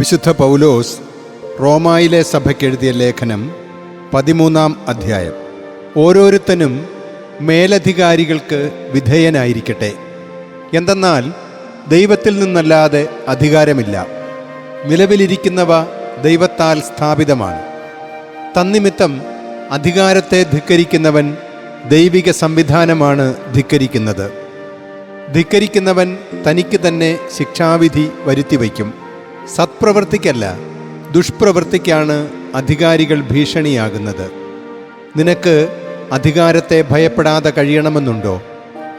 വിശുദ്ധ പൗലോസ് റോമായിലെ സഭയ്ക്കെഴുതിയ ലേഖനം പതിമൂന്നാം അധ്യായം. ഓരോരുത്തനും മേലധികാരികൾക്ക് വിധേയനായിരിക്കട്ടെ. എന്തെന്നാൽ ദൈവത്തിൽ നിന്നല്ലാതെ അധികാരമില്ല. നിലവിലിരിക്കുന്നവ ദൈവത്താൽ സ്ഥാപിതമാണ്. തന്നിമിത്തം അധികാരത്തെ ധിക്കരിക്കുന്നവൻ ദൈവിക സംവിധാനമാണ് ധിക്കരിക്കുന്നത്. ധിക്കരിക്കുന്നവൻ തനിക്ക് തന്നെ ശിക്ഷാവിധി വരുത്തിവയ്ക്കും. സത്പ്രവൃത്തിക്കല്ല ദുഷ്പ്രവൃത്തിക്കാണ് അധികാരികൾ ഭീഷണിയാകുന്നത്. നിനക്ക് അധികാരത്തെ ഭയപ്പെടാതെ കഴിയണമെന്നുണ്ടോ?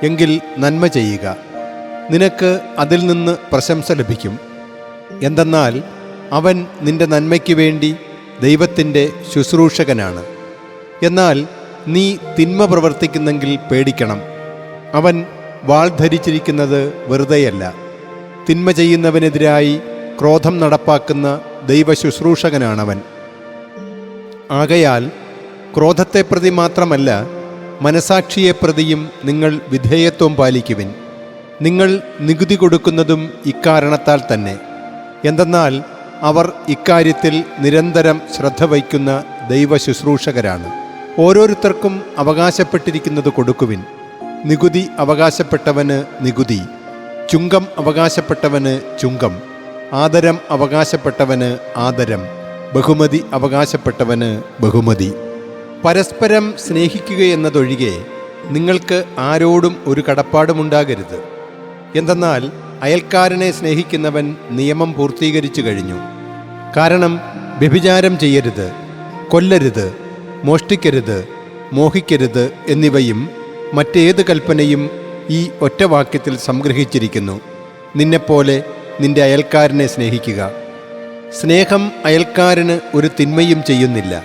എങ്കിൽ നന്മ ചെയ്യുക. നിനക്ക് അതിൽ നിന്ന് പ്രശംസ ലഭിക്കും. എന്തെന്നാൽ അവൻ നിന്റെ നന്മയ്ക്ക് വേണ്ടി ദൈവത്തിന്റെ ശുശ്രൂഷകനാണ്. എന്നാൽ നീ തിന്മ പ്രവർത്തിക്കുന്നെങ്കിൽ പേടിക്കണം. അവൻ വാൾ ധരിച്ചിരിക്കുന്നത് വെറുതെയല്ല. തിന്മ ചെയ്യുന്നവനെതിരായി ക്രോധം നടപ്പാക്കുന്ന ദൈവ ശുശ്രൂഷകനാണവൻ ആകയാൽ ക്രോധത്തെ പ്രതി മാത്രമല്ല മനസാക്ഷിയെ പ്രതിയും നിങ്ങൾ വിധേയത്വം പാലിക്കുവിൻ. നിങ്ങൾ നികുതി കൊടുക്കുന്നതും ഇക്കാരണത്താൽ തന്നെ. എന്തെന്നാൽ അവർ ഇക്കാര്യത്തിൽ നിരന്തരം ശ്രദ്ധ വയ്ക്കുന്ന ദൈവശുശ്രൂഷകരാണ്. ഓരോരുത്തർക്കും അവകാശപ്പെട്ടിരിക്കുന്നത് കൊടുക്കുവിൻ. നികുതി അവകാശപ്പെട്ടവന് നികുതി. ചുങ്കം അവകാശപ്പെട്ടവന് ചുങ്കം. ആദരം അവകാശപ്പെട്ടവന് ആദരം ബഹുമതി അവകാശപ്പെട്ടവന് ബഹുമതി. പരസ്പരം സ്നേഹിക്കുക എന്നതൊഴികെ നിങ്ങൾക്ക് ആരോടും ഒരു കടപ്പാടുമുണ്ടാകരുത്. എന്തെന്നാൽ അയൽക്കാരനെ സ്നേഹിക്കുന്നവൻ നിയമം പൂർത്തീകരിച്ചു കഴിഞ്ഞു. കാരണം വ്യഭിചാരം ചെയ്യരുത് കൊല്ലരുത് മോഷ്ടിക്കരുത് മോഹിക്കരുത് എന്നിവയും മറ്റേത് കൽപ്പനയും ഈ ഒറ്റവാക്യത്തിൽ സംഗ്രഹിച്ചിരിക്കുന്നു. നിന്നെപ്പോലെ നിന്റെ അയൽക്കാരനെ സ്നേഹിക്കുക. സ്നേഹം അയൽക്കാരന് ഒരു തിന്മയും ചെയ്യുന്നില്ല.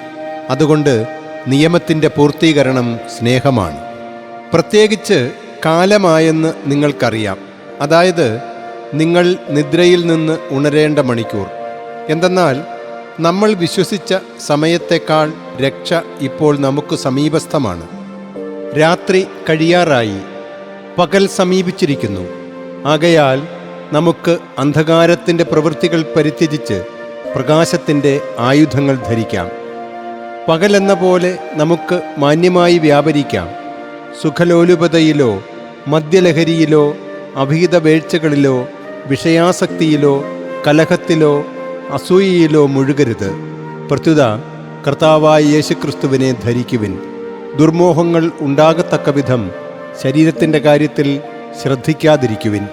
അതുകൊണ്ട് നിയമത്തിന്റെ പൂർത്തീകരണം സ്നേഹമാണ്. പ്രത്യേകിച്ച് കാലമായെന്ന് നിങ്ങൾക്കറിയാം. അതായത് നിങ്ങൾ നിദ്രയിൽ നിന്ന് ഉണരേണ്ട മണിക്കൂർ. എന്തെന്നാൽ നമ്മൾ വിശ്വസിച്ച സമയത്തേക്കാൾ രക്ഷ ഇപ്പോൾ നമുക്ക് സമീപസ്ഥമാണ്. രാത്രി കഴിയാറായി. പകൽ സമീപിച്ചിരിക്കുന്നു. ആകയാൽ നമുക്ക് അന്ധകാരത്തിന്റെ പ്രവൃത്തികൾ പരിത്യജിച്ച് പ്രകാശത്തിന്റെ ആയുധങ്ങൾ ധരിക്കാം. പകലെന്ന പോലെ നമുക്ക് മാന്യമായി വ്യാപരിക്കാം. സുഖലോലുപതയിലോ മദ്യലഹരിയിലോ അഭീത വേഴ്ചകളിലോ വിഷയാസക്തിയിലോ കലഹത്തിലോ അസൂയയിലോ മുഴുകരുത്. പ്രത്യുത കർത്താവായ യേശുക്രിസ്തുവിനെ ധരിക്കുവിൻ. ദുർമോഹങ്ങൾ ഉണ്ടാകത്തക്ക വിധം ശരീരത്തിന്റെ കാര്യത്തിൽ ശ്രദ്ധിക്കാതിരിക്കുവിൻ.